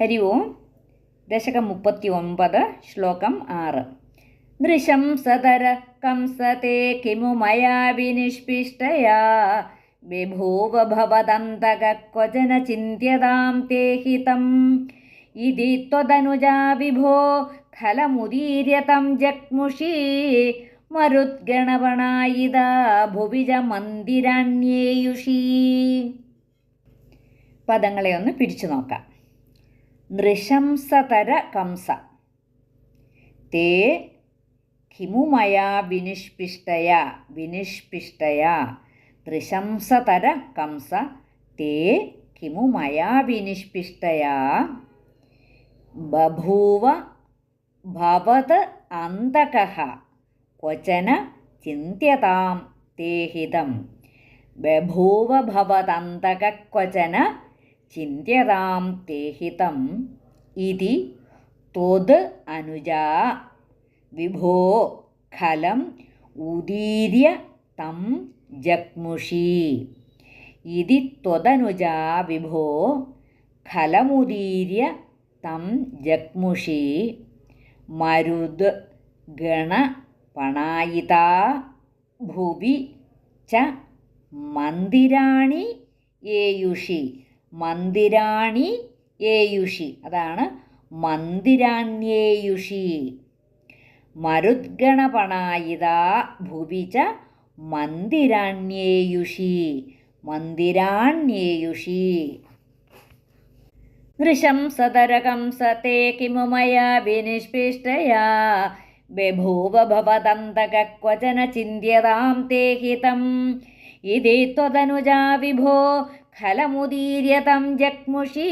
ഹരി ഓം. ദശകം മുപ്പത്തി ഒമ്പത് ശ്ലോകം ആറ്. നൃശംസതര കംസത്തെ കിമു മയാ വിനിഷ്പിഷ്ടയാ. ബഭൂവ ഭവദന്തക ക്വചന ചിന്തിയതാം തേ ഇതി ത്വതനുജാ വിഭോ ഖലമുദീര്യതം ജഗ്മുഷി. മരുദ്ഗണപണായിതാ ഭുവിജ മന്ദിരാണ്യേയുഷീ. പദങ്ങളെ ഒന്ന് പിടിച്ചു നോക്കാം. നൃശംസതര കംസ. തേ കിമുമയാ വിനിഷ്പിഷ്ടയ വിനിഷ്പിഷ്ടയ നൃശംസതര കംസ. തേ കിമുമയാ വിനിഷ്പിഷ്ടയാ ബഭൂവ ഭവത് क्वचन ക്വചന ചിന്യതാം തേഹിതം. ബഭൂവ ഭവതന്തക ക്വചന ചിന്യതാം തേഹിതം ഇതി ത്വത് അനുജാ വിഭോ ഖലം ഉദീര്യ തം ജഗ്മുഷി. ഇതി ത്വതനുജാ വിഭോ ഖലമുദീര്യ തം ജഗ്മുഷി. മരുത് ഗണ പണായിതാ ഭുവി ച മന്ദിരാണി ഏയുഷി. മന്ദിരാണി ഏയുഷി. അതാണ് മന്ദിരാണ്യേയുഷി. മരുദ്ഗണപണായിത ഭുവി മന്ദിരാണ്യേയുഷി. മന്ദിരാണ്യേയുഷി. നൃശംസതരകംസത്തെ കിമു മയാ വിനിഷ്പിഷ്ടയാ. ബഭൂവ ഭവദന്തക ക്വചന ത്വതനുജാ വിഭോ ഖലമുദീര്യതം ജഗ്മുഷി.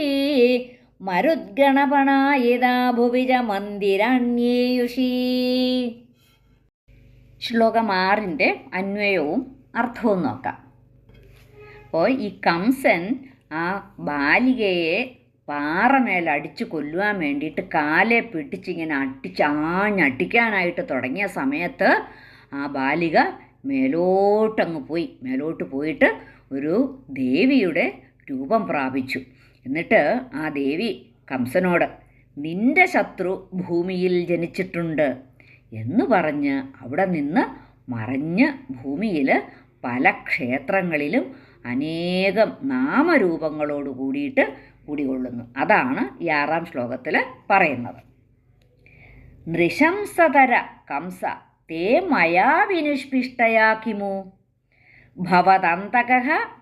മരുദ്ഗണപണായിതാ ഭുവിജ മന്ദിരാണ്യേയുഷി. ശ്ലോകം ആറിന്റെ അന്വയവും അർത്ഥവും നോക്കാം. അപ്പോൾ ഈ കംസൻ ആ ബാലികയെ പാറമേൽ കൊല്ലുവാൻ വേണ്ടിയിട്ട് കാലെ പിടിച്ചിങ്ങനെ അട്ടിച്ച് ആഞ്ഞടിക്കാനായിട്ട് തുടങ്ങിയ സമയത്ത് ആ ബാലിക മേലോട്ടങ്ങ് പോയി. മേലോട്ട് പോയിട്ട് ഒരു ദേവിയുടെ രൂപം പ്രാപിച്ചു. എന്നിട്ട് ആ ദേവി കംസനോട് നിന്റെ ശത്രു ഭൂമിയിൽ ജനിച്ചിട്ടുണ്ട് എന്ന് പറഞ്ഞ് അവിടെ നിന്ന് മറഞ്ഞ് ഭൂമിയിൽ പല ക്ഷേത്രങ്ങളിലും അനേകം നാമരൂപങ്ങളോട് കൂടിയിട്ട് കുടികൊള്ളുന്നു. അതാണ് ഈ ആറാം ശ്ലോകത്തിൽ പറയുന്നത്. നൃശംസതര കംസ തേ മയാ വിനിഷ്പിഷ്ടയാക്കിമു ഭവതന്തക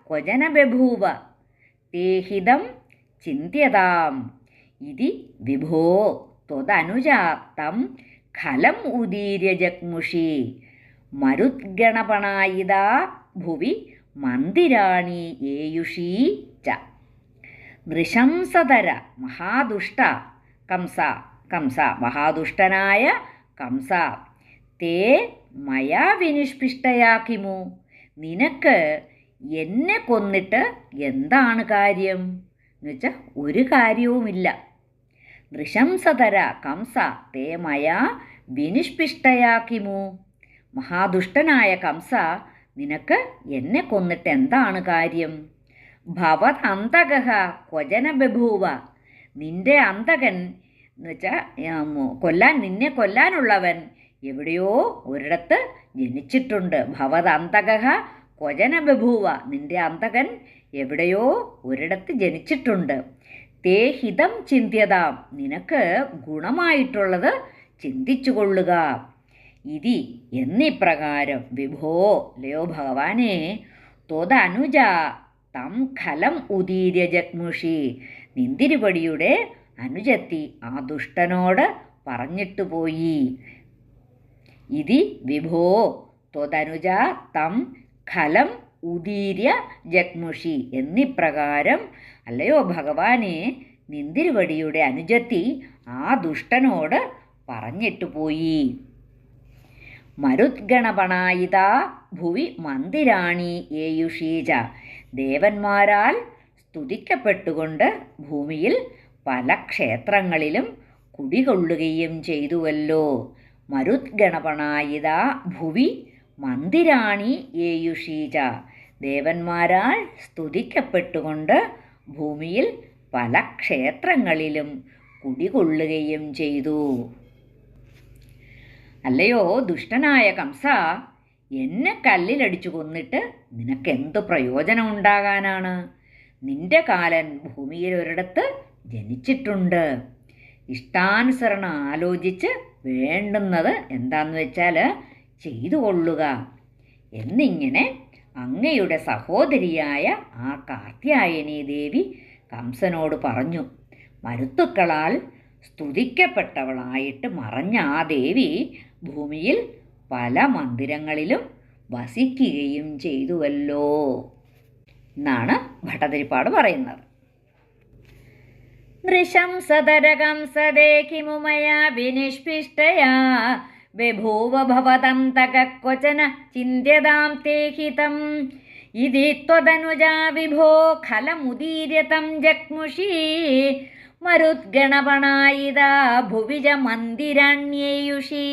ക്വചന ബഭൂവ തേ ഹിതം ചിന്യതാം ഇതി വിഭോ ത്വതനുജാത്തം ഖലം ഉദീര്യ ജഗ്മുഷി മരുദ്ഗണപണായിതാ ഭുവി മന്ദിരാണി ഏയുഷീ ച നൃശംസതര മഹാദുഷ്ട കംസ കംസ മഹാദുഷ്ടനായ കംസ തേ മയാ വിനിഷ്പിഷ്ടയാക്കിമു നിനക്ക് എന്നെ കൊന്നിട്ട് എന്താണ് കാര്യം? എന്ന് വെച്ചാൽ ഒരു കാര്യവുമില്ല. നൃശംസതര കംസ തേ മയാ വിനിഷ്പിഷ്ടയാക്കിമു മഹാദുഷ്ടനായ കംസ നിനക്ക് എന്നെ കൊന്നിട്ട് എന്താണ് കാര്യം? ഭവത് അന്തകഹ ബഭൂവ. നിന്റെ അന്തകൻ എന്ന് വെച്ചാൽ കൊല്ലാൻ നിന്നെ കൊല്ലാനുള്ളവൻ എവിടെയോ ഒരിടത്ത് ജനിച്ചിട്ടുണ്ട്. ഭവത് അന്തകഹ ക്വചന ബഭൂവ. നിന്റെ അന്തകൻ എവിടെയോ ഒരിടത്ത് ജനിച്ചിട്ടുണ്ട്. തേ ഹിതം ചിന്തിയതാം. നിനക്ക് ഗുണമായിട്ടുള്ളത് ചിന്തിച്ചു കൊള്ളുക ഇതി എന്നിപ്രകാരം. വിഭോ ലയോ ഭഗവാനെ ത്വതനുജ തം ഖലം ഉദീര്യ ജഗ്മുഷി. നിന്തിരിപടിയുടെ അനുജത്തി ആ ദുഷ്ടനോട് പറഞ്ഞിട്ടു പോയി ഇതി വിഭോ. ത്വതനുജ തം ഖലം ഉദീര്യ ജഗ്മുഷി എന്നിപ്രകാരം അല്ലയോ ഭഗവാനെ നിന്തിരുവടിയുടെ അനുജത്തി ആ ദുഷ്ടനോട് പറഞ്ഞിട്ട് പോയി. മരുദ്ഗണപണായിത ഭുവി മന്ദിരാണി ഏയുഷീജ. ദേവന്മാരാൽ സ്തുതിക്കപ്പെട്ടുകൊണ്ട് ഭൂമിയിൽ പല ക്ഷേത്രങ്ങളിലും കുടികൊള്ളുകയും ചെയ്തുവല്ലോ. മരുദ്ഗണപണായിത ഭുവി മന്ദിരാണി ഏയുഷീജ. ദേവന്മാരാൽ സ്തുതിക്കപ്പെട്ടുകൊണ്ട് ഭൂമിയിൽ പല ക്ഷേത്രങ്ങളിലും കുടികൊള്ളുകയും ചെയ്തു. അല്ലയോ ദുഷ്ടനായ കംസ എന്നെ കല്ലിലടിച്ചു കൊന്നിട്ട് നിനക്കെന്ത് പ്രയോജനം ഉണ്ടാകാനാണ്? നിന്റെ കാലൻ ഭൂമിയിൽ ഒരിടത്ത് ജനിച്ചിട്ടുണ്ട്. ഇഷ്ടാനുസരണം ആലോചിച്ച് വേണ്ടുന്നത് എന്താന്ന് വെച്ചാൽ ചെയ്തു കൊള്ളുക. എന്നിങ്ങനെ അങ്ങയുടെ സഹോദരിയായ ആ കാർത്യായനി ദേവി കംസനോട് പറഞ്ഞു മരുത്തുക്കളാൽ സ്തുതിക്കപ്പെട്ടവളായിട്ട് മറഞ്ഞ ആ ദേവി ഭൂമിയിൽ പല മന്ദിരങ്ങളിലും വസിക്കുകയും ചെയ്തുവല്ലോ എന്നാണ് ഭട്ടതിരിപ്പാട് പറയുന്നത്. നൃശംസതരകംസദേ കിമു മയാ വിനിഷ്പിഷ്ടയാ ബഭൂവ ഭവതം തക ക്വചന ചിന്യതാം തേ ഹിതം ഇതി ത്വതനുജാ വിഭോ ഖലമുദീര്യതം ജഗ്മുഷി മരുദ്ഗണപണായിതാ ഭുവിജ മന്ദിരാണ്യേയുഷീ